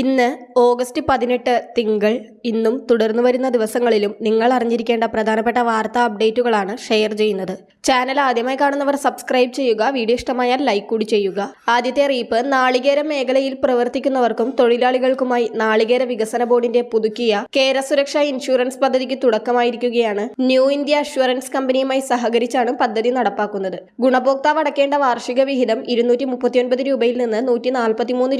ഇന്ന് ഓഗസ്റ്റ് പതിനെട്ട് തിങ്കൾ ഇന്നും തുടർന്നു വരുന്ന ദിവസങ്ങളിലും നിങ്ങൾ അറിഞ്ഞിരിക്കേണ്ട പ്രധാനപ്പെട്ട വാർത്താ അപ്ഡേറ്റുകളാണ് ഷെയർ ചെയ്യുന്നത്. ചാനൽ ആദ്യമായി കാണുന്നവർ സബ്സ്ക്രൈബ് ചെയ്യുക വീഡിയോ ഇഷ്ടമായാൽ ലൈക്ക് കൂടി ചെയ്യുക. ആദ്യത്തെ അറിയിപ്പ് നാളികേര മേഖലയിൽ പ്രവർത്തിക്കുന്നവർക്കും തൊഴിലാളികൾക്കുമായി നാളികേര വികസന ബോർഡിന്റെ പുതുക്കിയ കേര സുരക്ഷാ ഇൻഷുറൻസ് പദ്ധതിക്ക് തുടക്കമായിരിക്കുകയാണ്. ന്യൂ ഇന്ത്യ അഷ്വറൻസ് കമ്പനിയുമായി സഹകരിച്ചാണ് പദ്ധതി നടപ്പാക്കുന്നത്. ഗുണഭോക്താവ് അടക്കേണ്ട വാർഷിക വിഹിതം ഇരുന്നൂറ്റി രൂപയിൽ നിന്ന് നൂറ്റി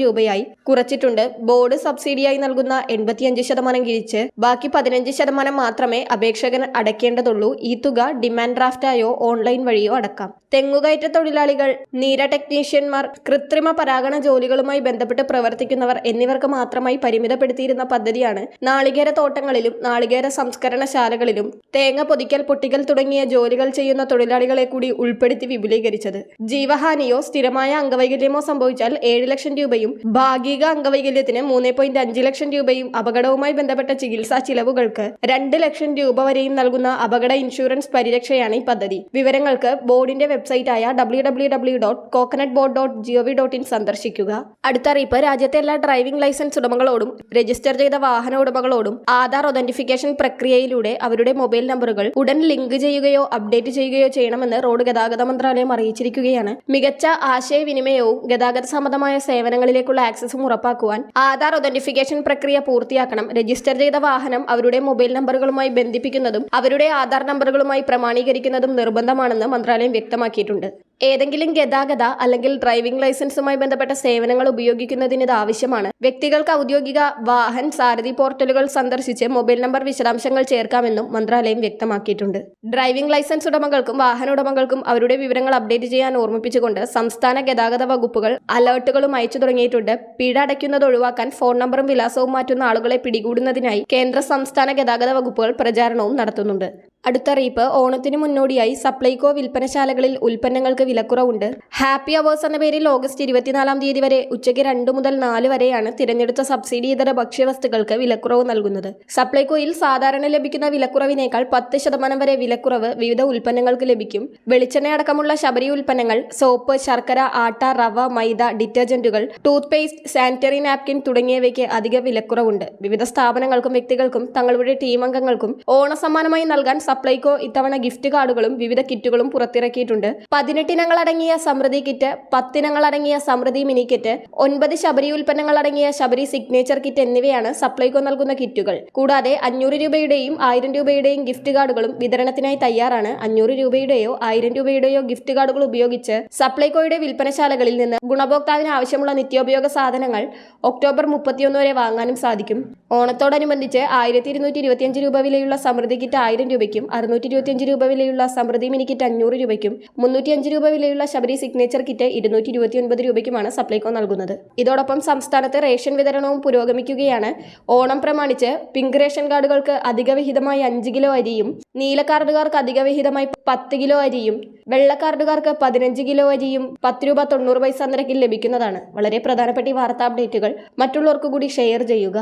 രൂപയായി കുറച്ചിട്ടുണ്ട്. ബോർഡ് സബ്സിഡിയായി നൽകുന്ന എൺപത്തിയഞ്ച് ശതമാനം കിഴിച്ച് ബാക്കി പതിനഞ്ച് ശതമാനം മാത്രമേ അപേക്ഷകൻ അടയ്ക്കേണ്ടതുള്ളൂ. ഈ തുക ഡിമാൻഡ് ഡ്രാഫ്റ്റായോ ഓൺലൈൻ വഴിയോ അടക്കാം. തെങ്ങുകയറ്റ തൊഴിലാളികൾ നീര ടെക്നീഷ്യന്മാർ കൃത്രിമ പരാഗണ ജോലികളുമായി ബന്ധപ്പെട്ട് പ്രവർത്തിക്കുന്നവർ എന്നിവർക്ക് മാത്രമായി പരിമിതപ്പെടുത്തിയിരുന്ന പദ്ധതിയാണ് നാളികേര തോട്ടങ്ങളിലും നാളികേര സംസ്കരണശാലകളിലും തേങ്ങ പൊതിക്കൽ പൊട്ടിക്കൽ തുടങ്ങിയ ജോലികൾ ചെയ്യുന്ന തൊഴിലാളികളെ കൂടി ഉൾപ്പെടുത്തി വിപുലീകരിച്ചത്. ജീവഹാനിയോ സ്ഥിരമായ അംഗവൈകല്യമോ സംഭവിച്ചാൽ ഏഴ് ലക്ഷം രൂപയും ഭാഗിക അംഗവൈകല്യത്തിന് മൂന്ന് പോയിന്റ് അഞ്ച് ലക്ഷം രൂപയും അപകടവുമായി ബന്ധപ്പെട്ട ചികിത്സാ ചിലവുകൾക്ക് രണ്ട് ലക്ഷം രൂപ വരെയും നൽകുന്ന അപകട ഇൻഷുറൻസ് പരിരക്ഷയാണ് ഈ പദ്ധതി. വിവരങ്ങൾക്ക് ബോർഡിന്റെ വെബ്സൈറ്റായ W W W dot coconut board dot G O V dot in സന്ദർശിക്കുക. അടുത്ത അറിയിപ്പ് രാജ്യത്തെ എല്ലാ ഡ്രൈവിംഗ് ലൈസൻസ് ഉടമകളോടും രജിസ്റ്റർ ചെയ്ത വാഹന ഉടമകളോടും ആധാർ ഒതന്റിഫിക്കേഷൻ പ്രക്രിയയിലൂടെ അവരുടെ മൊബൈൽ നമ്പറുകൾ ഉടൻ ലിങ്ക് ചെയ്യുകയോ അപ്ഡേറ്റ് ചെയ്യുകയോ ചെയ്യണമെന്ന് റോഡ് ഗതാഗത മന്ത്രാലയം അറിയിച്ചിരിക്കുകയാണ്. മികച്ച ആശയവിനിമയവും ഗതാഗത സംബന്ധമായ സേവനങ്ങളിലേക്കുള്ള ആക്സസും ഉറപ്പാക്കുവാൻ ആധാർ ഒതന്റിഫിക്കേഷൻ പ്രക്രിയ പൂർത്തിയാക്കണം. രജിസ്റ്റർ ചെയ്ത വാഹനം അവരുടെ മൊബൈൽ നമ്പറുകളുമായി ബന്ധിപ്പിക്കുന്നതും അവരുടെ ആധാർ നമ്പറുകളുമായി പ്രമാണീകരിക്കുന്നതും നിർബന്ധമാണെന്ന് മന്ത്രാലയം വ്യക്തമാക്കിയിട്ടുണ്ട്. ഏതെങ്കിലും ഗതാഗത അല്ലെങ്കിൽ ഡ്രൈവിംഗ് ലൈസൻസുമായി ബന്ധപ്പെട്ട സേവനങ്ങൾ ഉപയോഗിക്കുന്നതിന് ഇത് ആവശ്യമാണ്. വ്യക്തികൾക്ക് ഔദ്യോഗിക വാഹൻ സാരഥി പോർട്ടലുകൾ സന്ദർശിച്ച് മൊബൈൽ നമ്പർ വിശദാംശങ്ങൾ ചേർക്കാമെന്നും മന്ത്രാലയം വ്യക്തമാക്കിയിട്ടുണ്ട്. ഡ്രൈവിംഗ് ലൈസൻസ് ഉടമകൾക്കും വാഹന ഉടമകൾക്കും അവരുടെ വിവരങ്ങൾ അപ്ഡേറ്റ് ചെയ്യാൻ ഓർമ്മിപ്പിച്ചുകൊണ്ട് സംസ്ഥാന ഗതാഗത വകുപ്പുകൾ അലേർട്ടുകളും അയച്ചു തുടങ്ങിയിട്ടുണ്ട്. പിഴ അടയ്ക്കുന്നത് ഒഴിവാക്കാൻ ഫോൺ നമ്പറും വിലാസവും മാറ്റുന്ന ആളുകളെ പിടികൂടുന്നതിനായി കേന്ദ്ര സംസ്ഥാന ഗതാഗത വകുപ്പുകൾ പ്രചാരണവും നടത്തുന്നുണ്ട്. അടുത്ത അറിയിപ്പ് ഓണത്തിന് മുന്നോടിയായി സപ്ലൈകോ വിൽപ്പനശാലകളിൽ ഉൽപ്പന്നങ്ങൾക്ക് വിലക്കുറവുണ്ട്. ഹാപ്പി അവേഴ്സ് എന്ന പേരിൽ ഓഗസ്റ്റ് ഇരുപത്തിനാലാം തീയതി വരെ ഉച്ചയ്ക്ക് രണ്ട് മുതൽ നാല് വരെയാണ് തിരഞ്ഞെടുത്ത സബ്സിഡി ഇതര ഭക്ഷ്യവസ്തുക്കൾക്ക് വിലക്കുറവ് നൽകുന്നത്. സപ്ലൈകോയിൽ സാധാരണ ലഭിക്കുന്ന വിലക്കുറവിനേക്കാൾ പത്ത് ശതമാനം വരെ വിലക്കുറവ് വിവിധ ഉൽപ്പന്നങ്ങൾക്ക് ലഭിക്കും. വെളിച്ചെണ്ണ അടക്കമുള്ള ശബരി ഉൽപ്പന്നങ്ങൾ സോപ്പ് ശർക്കര ആട്ട റവ മൈദ ഡിറ്റർജന്റുകൾ ടൂത്ത് പേസ്റ്റ് സാനിറ്ററി നാപ്കിൻ തുടങ്ങിയവയ്ക്ക് അധിക വിലക്കുറവുണ്ട്. വിവിധ സ്ഥാപനങ്ങൾക്കും വ്യക്തികൾക്കും തങ്ങളുടെ ടീം അംഗങ്ങൾക്കും ഓണസമ്മാനമായി നൽകാൻ സപ്ലൈകോ ഇത്തവണ ഗിഫ്റ്റ് കാർഡുകളും വിവിധ കിറ്റുകളും പുറത്തിറക്കിയിട്ടുണ്ട്. പതിനെട്ടിനങ്ങൾ അടങ്ങിയ സമൃദ്ധി കിറ്റ് പത്തിനങ്ങൾ അടങ്ങിയ സമൃദ്ധി മിനി കിറ്റ് ഒൻപത് ശബരി ഉൽപ്പന്നങ്ങൾ അടങ്ങിയ ശബരി സിഗ്നേച്ചർ കിറ്റ് എന്നിവയാണ് സപ്ലൈകോ നൽകുന്ന കിറ്റുകൾ. കൂടാതെ അഞ്ഞൂറ് രൂപയുടെയും ആയിരം രൂപയുടെയും ഗിഫ്റ്റ് കാർഡുകളും വിതരണത്തിനായി തയ്യാറാണ്. അഞ്ഞൂറ് രൂപയുടെയോ ആയിരം രൂപയുടെയോ ഗിഫ്റ്റ് കാർഡുകൾ ഉപയോഗിച്ച് സപ്ലൈകോയുടെ വിൽപ്പനശാലകളിൽ നിന്ന് ഗുണഭോക്താവിന് ആവശ്യമുള്ള നിത്യോപയോഗ സാധനങ്ങൾ ഒക്ടോബർ മുപ്പത്തിയൊന്ന് വരെ വാങ്ങാനും സാധിക്കും. ഓണത്തോടനുബന്ധിച്ച് ആയിരത്തി ഇരുന്നൂറ്റി ഇരുപത്തിയഞ്ച് രൂപ വിലയുള്ള സമൃദ്ധി കിറ്റ് ആയിരം രൂപയ്ക്കും അറുന്നൂറ്റി ഇരുപത്തിയഞ്ച് രൂപ വിലയുള്ള സമൃദ്ധി മിനി കിറ്റ് അഞ്ഞൂറ് രൂപയ്ക്കും മുന്നൂറ്റി അഞ്ച് രൂപ വിലയുള്ള ശബരി സിഗ്നേച്ചർ കിറ്റ് ഇരുന്നൂറ്റി ഇരുപത്തി ഒൻപത് രൂപയ്ക്കുമാണ് സപ്ലൈകോ നൽകുന്നത്. ഇതോടൊപ്പം സംസ്ഥാനത്ത് റേഷൻ വിതരണവും പുരോഗമിക്കുകയാണ്. ഓണം പ്രമാണിച്ച് പിങ്ക് റേഷൻ കാർഡുകൾക്ക് അധിക വിഹിതമായി അഞ്ച് കിലോ അരിയും നീല കാർഡുകാർക്ക് അധിക വിഹിതമായി പത്ത് കിലോ അരിയും വെള്ള കാർഡുകാർക്ക് പതിനഞ്ച് കിലോ അരിയും പത്ത് രൂപ തൊണ്ണൂറ് പൈസ നിരക്കിൽ ലഭിക്കുന്നതാണ്. വളരെ പ്രധാനപ്പെട്ട ഈ വാർത്താ അപ്ഡേറ്റുകൾ മറ്റുള്ളവർക്ക് കൂടി ഷെയർ ചെയ്യുക.